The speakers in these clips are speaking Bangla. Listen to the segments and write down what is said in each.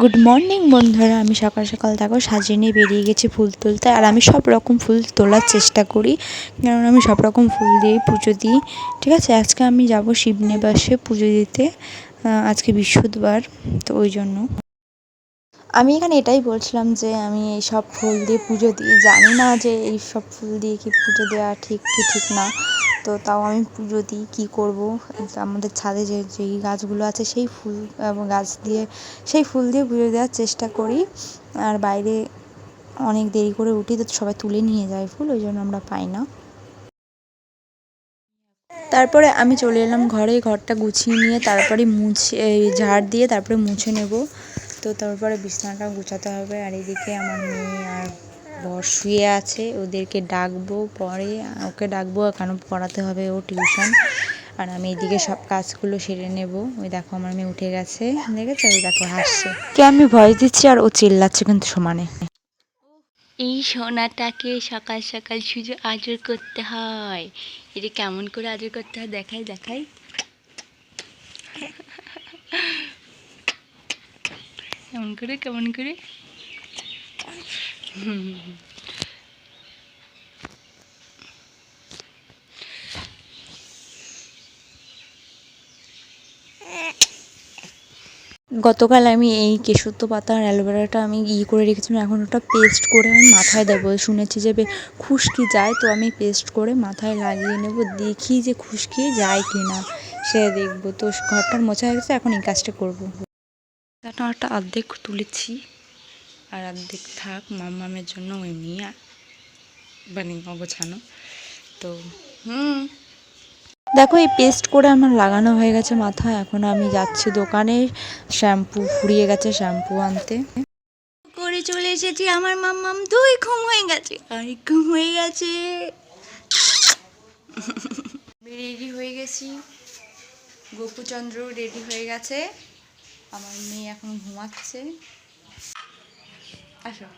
গুড মর্নিং বন্ধুরা। আমি সকাল সকাল, দেখো, সাজিয়ে নিয়ে বেরিয়ে গেছি ফুল তুলতে। আর আমি সব রকম ফুল তোলার চেষ্টা করি। কারণ আমি সব রকম ফুল দিয়ে পুজো দিই। ঠিক আছে? আজকে আমি যাব শিবনিবাসে পুজো দিতে। আজকে বৃহস্পতিবার, তো ওই জন্য। আমি এখানে এটাই বলছিলাম যে আমি এই সব ফুল দিয়ে পুজো দিই জানি না যে এই সব ফুল দিয়ে কি পুজো দেওয়া ঠিক কি ঠিক না। তো তাও আমি পুজো দিই কী করব? আমাদের ছাদে যে, যেই গাছগুলো আছে সেই ফুল গাছ দিয়ে সেই ফুল দিয়ে পুজো দেওয়ার চেষ্টা করি। আর বাইরে অনেক দেরি করে উঠি তো সবাই তুলে নিয়ে যায় ফুল, ওই জন্য আমরা পাই না। তারপরে আমি চলে এলাম ঘরে, ঘরটা গুছিয়ে নিয়ে তারপরে মুছে ঝাড় দিয়ে তারপরে মুছে নেব। তো তারপরে বিছানাটা গুছাতে হবে আর এদিকে আমার মেয়ে আর বর শুয়ে আছে। ওদেরকে ডাকবো পরে ওকে ডাকবো কারণ পড়াতে হবে ও টিউশন। আর আমি এদিকে সব কাজগুলো সেরে নেব। ওই দেখো আমার মেয়ে উঠে গেছে। দেখেছ? ওই দেখো হাসছে। কে আমি ভয় দিচ্ছি আর ও চিল্লাচ্ছে কিন্তু সমানে। এই সোনাটাকে সকাল সকাল শুধু আদর করতে হয়। এটা কেমন করে আদর করতে হয় দেখাই দেখাই। কেমন করে কেমন করে? গতকাল আমি এই কেশুত্ব পাতা আর অ্যালোভেরাটা আমি ই করে রেখেছিলাম, এখন ওটা পেস্ট করে আমি মাথায় দেবো। শুনেছি যে খুশকি যায়, তো আমি পেস্ট করে মাথায় লাগিয়ে নেব, দেখি যে খুশকি যায় কি না সে দেখব, তো ঘরটার মোছা হয়ে গেছে, এখন এই কাজটা করব। একটা অর্ধেক তুলেছি আর অর্ধেক থাক মামামের জন্য ওই এমনি মানে অগোছানো। তো হুম। দেখো এই পেস্ট করে আমার লাগানো হয়ে গেছে মাথা এখন আমি যাচ্ছি দোকানে শ্যাম্পু ফুরিয়ে গেছে শ্যাম্পু আনতে। করে চলে এসেছি আমার মাম্মাম দুই ঘুম হয়ে গেছে। আর ঘুম হয়ে গেছে। রেডি হয়ে গেছি। গোপুচন্দ্র রেডি হয়ে গেছে। আমার মেয়ে এখন ঘুমাচ্ছে। আসো।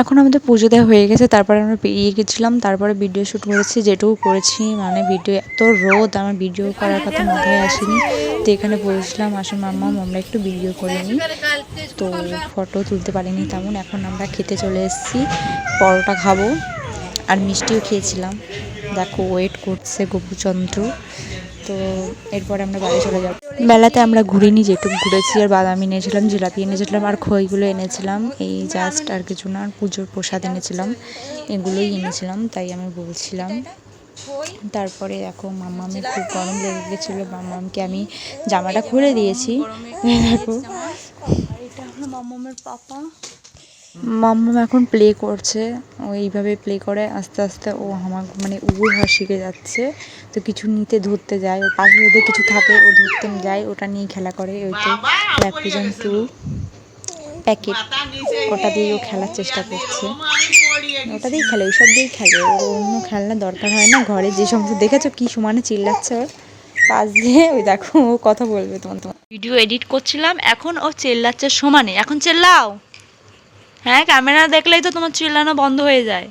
এখন আমাদের পুজো দেওয়া হয়ে গেছে, তারপরে আমরা বেরিয়ে গেছিলাম, তারপরে ভিডিও শ্যুট করেছি, যেটুকু করেছি মানে ভিডিও এত রোদ, আমার ভিডিও করার কথা মাথায় আসেনি। তো এখানে বলেছিলাম আসলে মাম্মা, আমরা একটু ভিডিও করে নিই। তো ফটো তুলতে পারিনি তেমন, এখন আমরা খেতে চলে এসেছি, পরোটা খাব, আর মিষ্টিও খেয়েছিলাম। দেখো ওয়েট করছে গোপুচন্দ্র। তো এরপরে আমরা বাড়ি চলে যাব। মেলাতে আমরা ঘুরিনি যেটুকু ঘুরেছি আর বাদামি এনেছিলাম জিলাপি এনেছিলাম আর খইগুলো এনেছিলাম। এই জাস্ট আর কিছু না আর পুজোর প্রসাদ এনেছিলাম এগুলোই এনেছিলাম তাই আমি বলছিলাম। তারপরে দেখো মামামের খুব গরম লেগে গেছিল মামামকে আমি জামাটা খুলে দিয়েছি। দেখো। এটা হলো মাম্মামের পাপা। মাম্মাম এখন প্লে করছে। ও এইভাবে প্লে করে আস্তে আস্তে ও আমার মানে উবুর হওয়া শিখে যাচ্ছে। তো কিছু নিতে ধরতে যায় ওর পাশে যদি কিছু থাকে ও ধরতে যায় ওটা নিয়ে খেলা করে। ওই তো ল্যাপ্রিজন টু প্যাকেট ওটা দিয়ে ও খেলার চেষ্টা করছে। ওটা দিয়েই খেলে ওইসব দিয়েই খেলে। ওর অন্য খেলনা দরকার হয় না ঘরে যে সমস্ত দেখেছ কি সমানে চিল্লাচ্ছে ওর। পাশ দিয়ে ওই দেখো ও কথা বলবে তোমার তোমার। ভিডিও এডিট করছিলাম এখন ও চেল্লাচ্ছে সমানে। এখন চেল্লাও। হ্যাঁ ক্যামেরা দেখলেই তো তোমার চিল্লানো বন্ধ হয়ে যায়।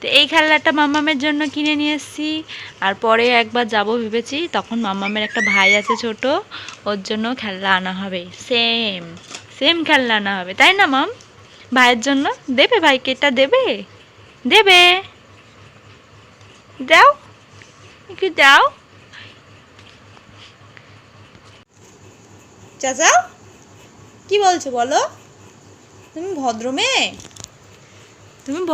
তো এই খেলনাটা মাম্মামের জন্য কিনে নিয়ে এসেছি। আর পরে একবার যাব ভেবেছি, তখন মাম্মামের একটা ভাই আছে ছোট, ওর জন্য খেলনা আনা হবে। সেম সেম খেলনা আনা হবে। তাই না, মাম? ভাইয়ের জন্য? দেবে ভাইকে? এটা দেবে? দেবে। দাও। একটু দাও। চাচা কি বলছো বলো? তুমি ভদ্র মেয়ে? তুমি ভদ্র